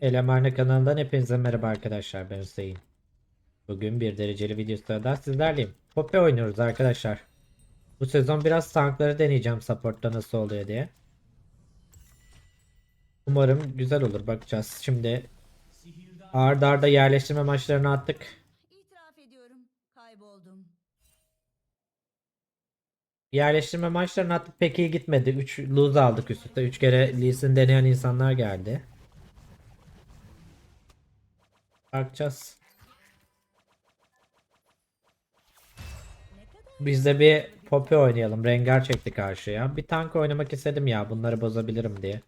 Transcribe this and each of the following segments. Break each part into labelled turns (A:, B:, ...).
A: Elemarne kanalından hepinize merhaba arkadaşlar ben Hüseyin. Bugün bir dereceli videosu daha sizlerleyim. Poppy oynuyoruz arkadaşlar. Bu sezon biraz tankları deneyeceğim supportta nasıl oluyor diye. Umarım güzel olur bakacağız. Şimdi arda arda yerleştirme maçlarını attık.
B: İtiraf ediyorum. Kayboldum.
A: Yerleştirme maçlarını attık pek iyi gitmedi. 3 lose aldık üst üste. 3 kere Lee Sin deneyen insanlar geldi. Bakacağız. Biz de bir Poppy oynayalım. Rengar çekti karşıya. Bir tank oynamak istedim ya. Bunları bozabilirim diye.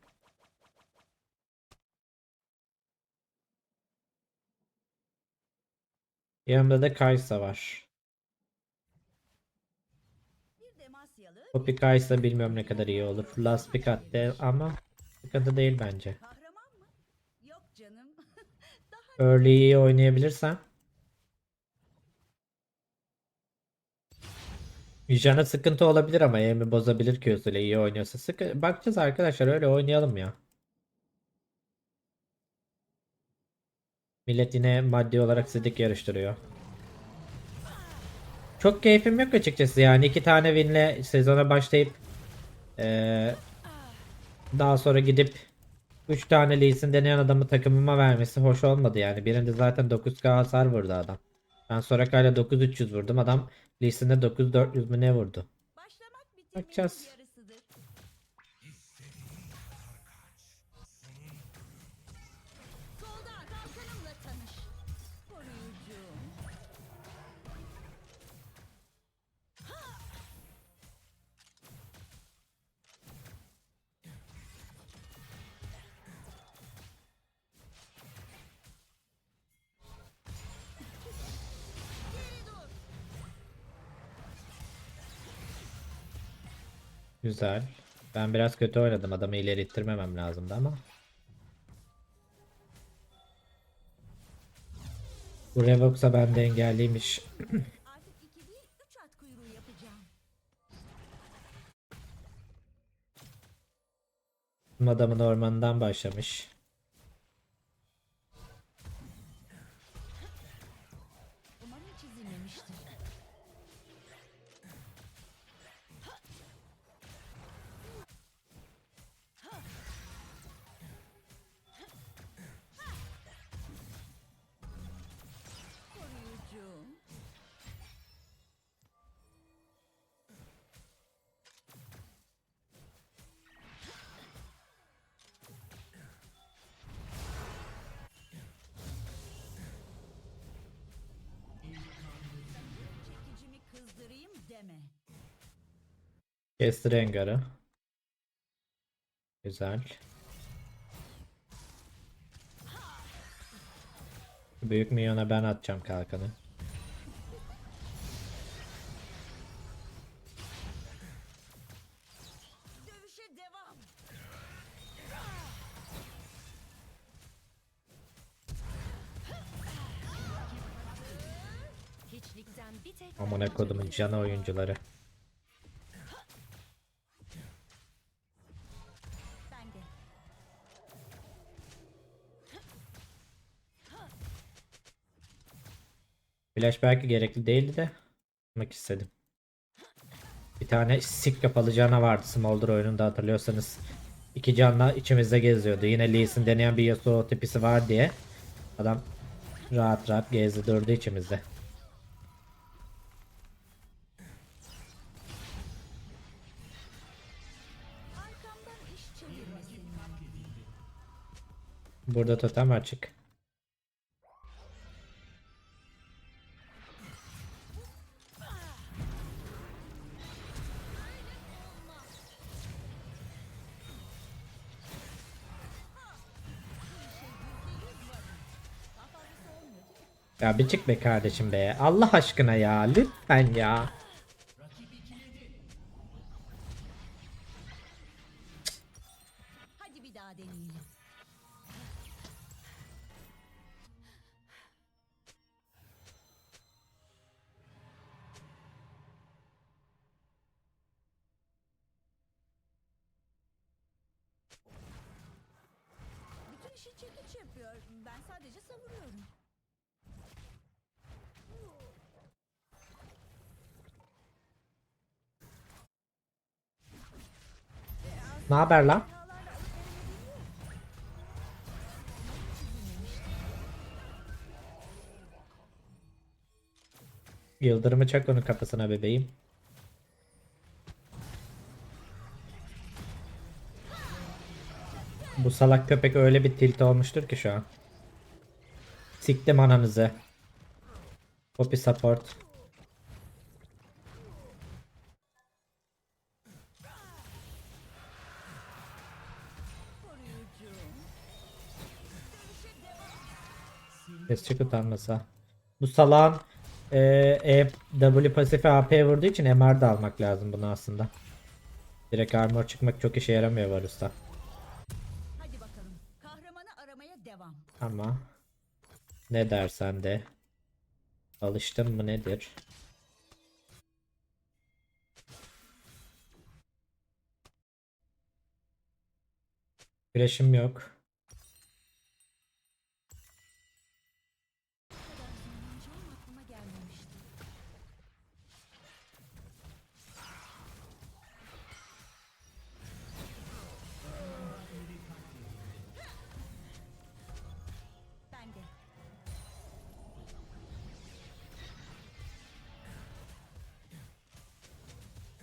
A: Yanımda da Kaysa var. Poppy Kaysa bilmiyorum ne kadar iyi olur. Last pick attı ama sıkıntı değil bence.
B: kahraman mı? Yok canım. Daha
A: Early'yi iyi oynayabilirsen. Jana sıkıntı olabilir ama Amy bozabilir Q'suyla iyi oynuyorsa. Sıkı... Bakacağız arkadaşlar öyle oynayalım ya. Millet yine maddi olarak sidik yarıştırıyor. Çok keyfim yok açıkçası yani iki tane winle sezona başlayıp eee, daha sonra gidip 3 tane Lee Sin deneyen adamı takımıma vermesi hoş olmadı yani. Birinde zaten 9k hasar vurdu adam. Ben Soraka'yla 9300 vurdum. Adam Lee Sin'de 9400 mü ne vurdu? Bakacağız. Güzel. Ben biraz kötü oynadım. Adamı ileri ittirmemem lazımdı ama. Bu Revox'a ben de engelliymiş. Adamın ormanından başlamış. Kesti Rengar'ı. Güzel. Büyük milyona ben atacağım kalkanı. Amına kodumun canı oyuncuları. Flash belki gerekli değildi de. Yapmak istedim. Bir tane sik kapalı cana vardı Smolder oyununda hatırlıyorsanız. İki canla içimizde geziyordu. Yine Lee Sin deneyen bir Yasuo tipisi var diye. Adam rahat rahat gezdi durdu içimizde. Burada totem açık. Ya bir çık be kardeşim be. Allah aşkına ya. Lütfen ya.
B: Kişi çekiç yapıyor. Ben sadece savuruyorum.
A: Ne haber lan? Yıldırımı çak onun kafasına bebeğim. Bu salak köpek öyle bir tilt olmuştur ki şu an. Siktim ananızı. Poppy support.
B: Koruyucu.
A: Kesecek utanmasa. Bu salağın e, e, W pasifi AP vurduğu için MR de almak lazım bunu aslında. Direkt armor çıkmak çok işe yaramıyor Varus'ta. Ama ne dersen de alıştın mı nedir? Flash'ım yok.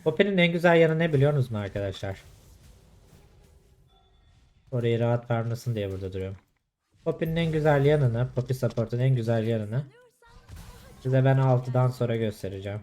A: Poppy'nin en güzel yanı ne biliyorsunuz mu arkadaşlar? Orayı rahat vermesin diye burada duruyorum. Poppy'nin en güzel yanını, Poppy Support'un en güzel yanını size ben 6'dan sonra göstereceğim.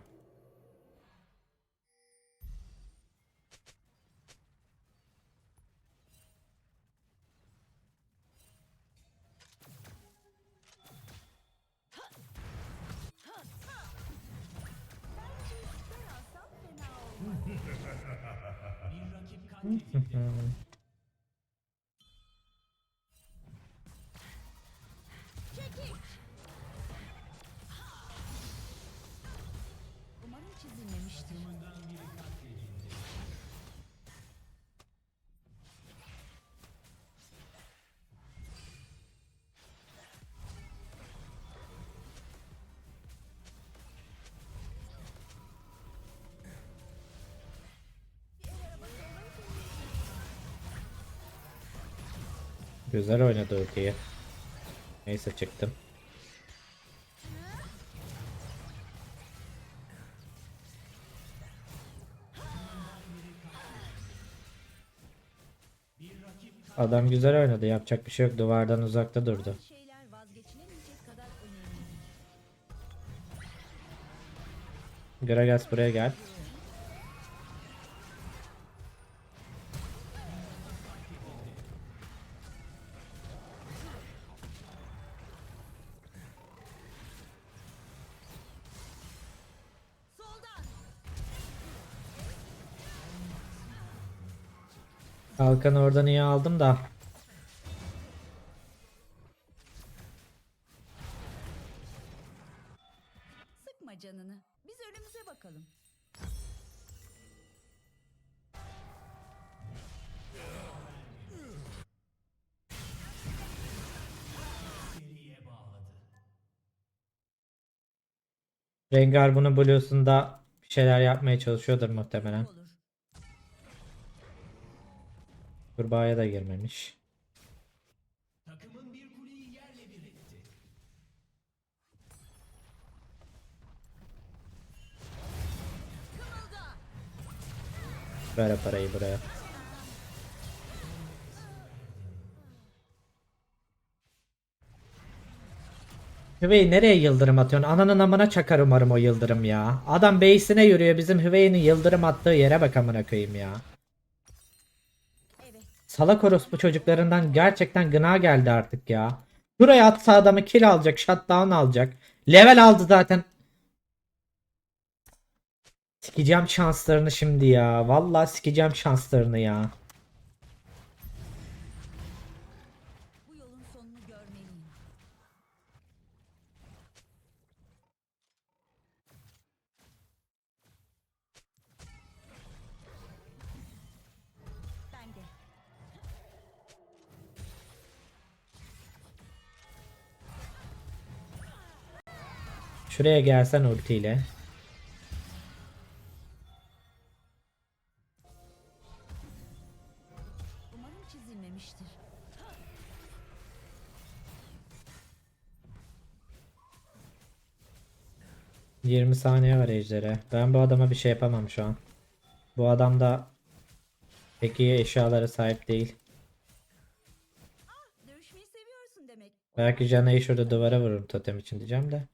B: Çekil. Umarım çizilmemiştir.
A: Güzel oynadı ultiyi. Neyse çıktım. Adam güzel oynadı. Yapacak bir şey yok. Duvardan uzakta durdu. Gragas buraya gel. Kalkanı oradan iyi aldım da.
B: Sıkma canını. Biz önümüze bakalım.
A: Rengar bunu Blue'sunda bir şeyler yapmaya çalışıyordur muhtemelen. Kurbağaya da girmemiş.
B: Kımılda.
A: Ver parayı buraya. Hüvey nereye yıldırım atıyorsun? Ananın amına çakar umarım o yıldırım ya. Adam base'ine yürüyor bizim Hüvey'in yıldırım attığı yere bak amına koyayım ya. Salak orospu çocuklarından gerçekten gına geldi artık ya. Buraya atsa adamı kill alacak, shutdown alacak. Level aldı zaten. Sikeceğim şanslarını şimdi ya. Vallahi sikeceğim şanslarını ya.
B: Bu yolun sonunu görmeliyim.
A: Şuraya gelsen ultiyle. 20 saniye var ejdere. Ben bu adama bir şey yapamam şu an. Bu adam da pek iyi eşyalara sahip değil.
B: Demek.
A: Belki Jana'yı şurada duvara vururum totem için diyeceğim de.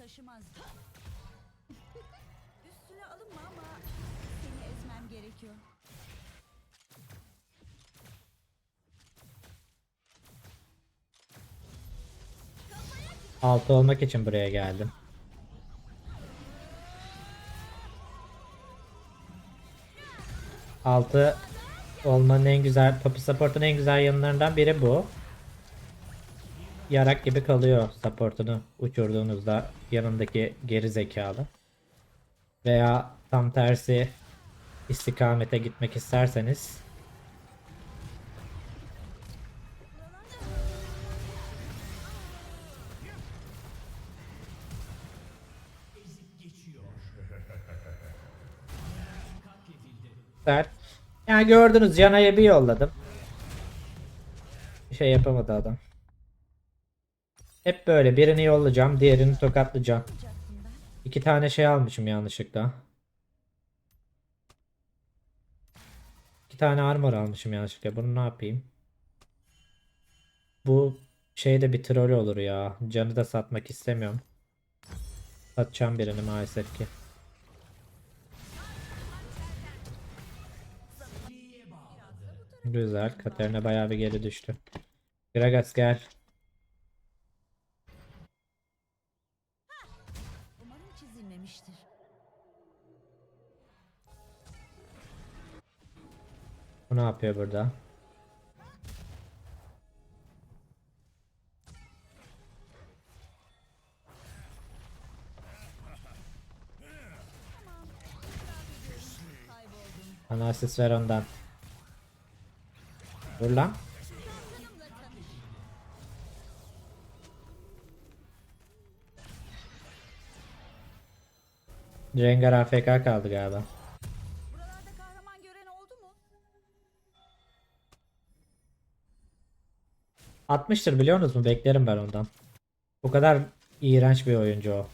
B: Taşımazdı. Üstüne alınma ama seni ezmem gerekiyor.
A: Altı olmak için buraya geldim. Altı olmanın en güzel, Poppy Support'un en güzel yanlarından biri bu. Yarak gibi kalıyor supportunu uçurduğunuzda yanındaki geri zekalı. Veya tam tersi istikamete gitmek isterseniz sert. Yani gördünüz Yana'ya bir yolladım. Bir şey yapamadı adam. Hep böyle birini yollayacağım, diğerini tokatlayacağım. İki tane şey almışım yanlışlıkla. İki tane armor almışım yanlışlıkla. Bunu ne yapayım? Bu şeyde bir troll olur ya. Canı da satmak istemiyorum. Satacağım birini maalesef ki. Güzel. Katarina bayağı bir geri düştü. Gragas gel. Bu ne yapıyor burada? Bana asist ver ondan. Dur lan. Rengar AFK kaldı galiba. 60'tır biliyor musunuz mu? Beklerim ben ondan. O kadar iğrenç bir oyuncu o.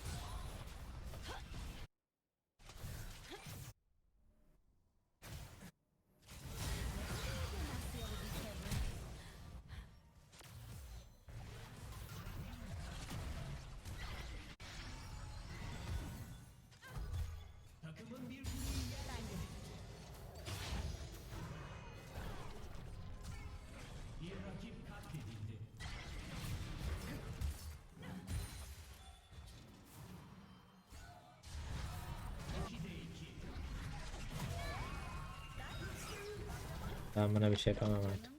A: Ben buna bir şey yapamam artık.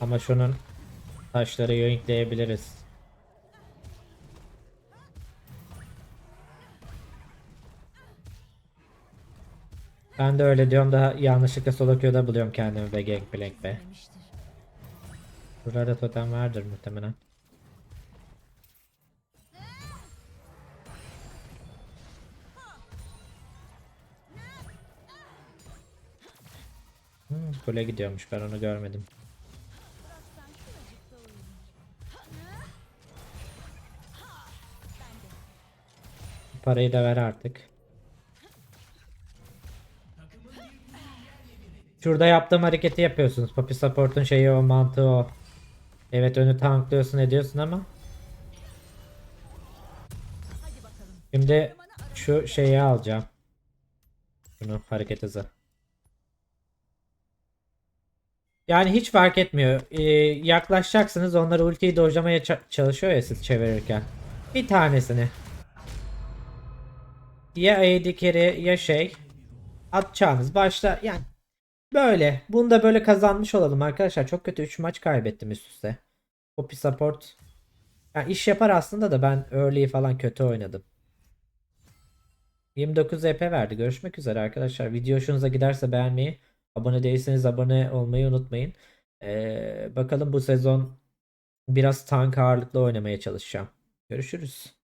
A: Ama şunun taşları yoinkleyebiliriz. Ben de öyle diyorum da yanlışlıkla solo queue'da buluyorum kendimi be Gangplank be.
B: Çizilmemiştir.
A: Burada totem vardır muhtemelen. Hmm, kule gidiyormuş ben onu görmedim. Parayı da ver artık. Şurada yaptığım hareketi yapıyorsunuz. Poppy Support'un şeyi o mantığı o. Evet önü tanklıyorsun ediyorsun ama. Şimdi şu şeyi alacağım. Şunu hareket hızı. Yani hiç fark etmiyor. Ee, yaklaşacaksınız onları ultiyi dojlamaya ça- çalışıyor ya siz çevirirken. Bir tanesini. ya AD carry ya şey atacağınız başta yani böyle. Bunu da böyle kazanmış olalım arkadaşlar. Çok kötü 3 maç kaybettim üst üste. Poppy support yani iş yapar aslında da ben early'yi falan kötü oynadım. 29 EP verdi. Görüşmek üzere arkadaşlar. Video hoşunuza giderse beğenmeyi, abone değilseniz abone olmayı unutmayın. Ee, bakalım bu sezon biraz tank ağırlıklı oynamaya çalışacağım. Görüşürüz.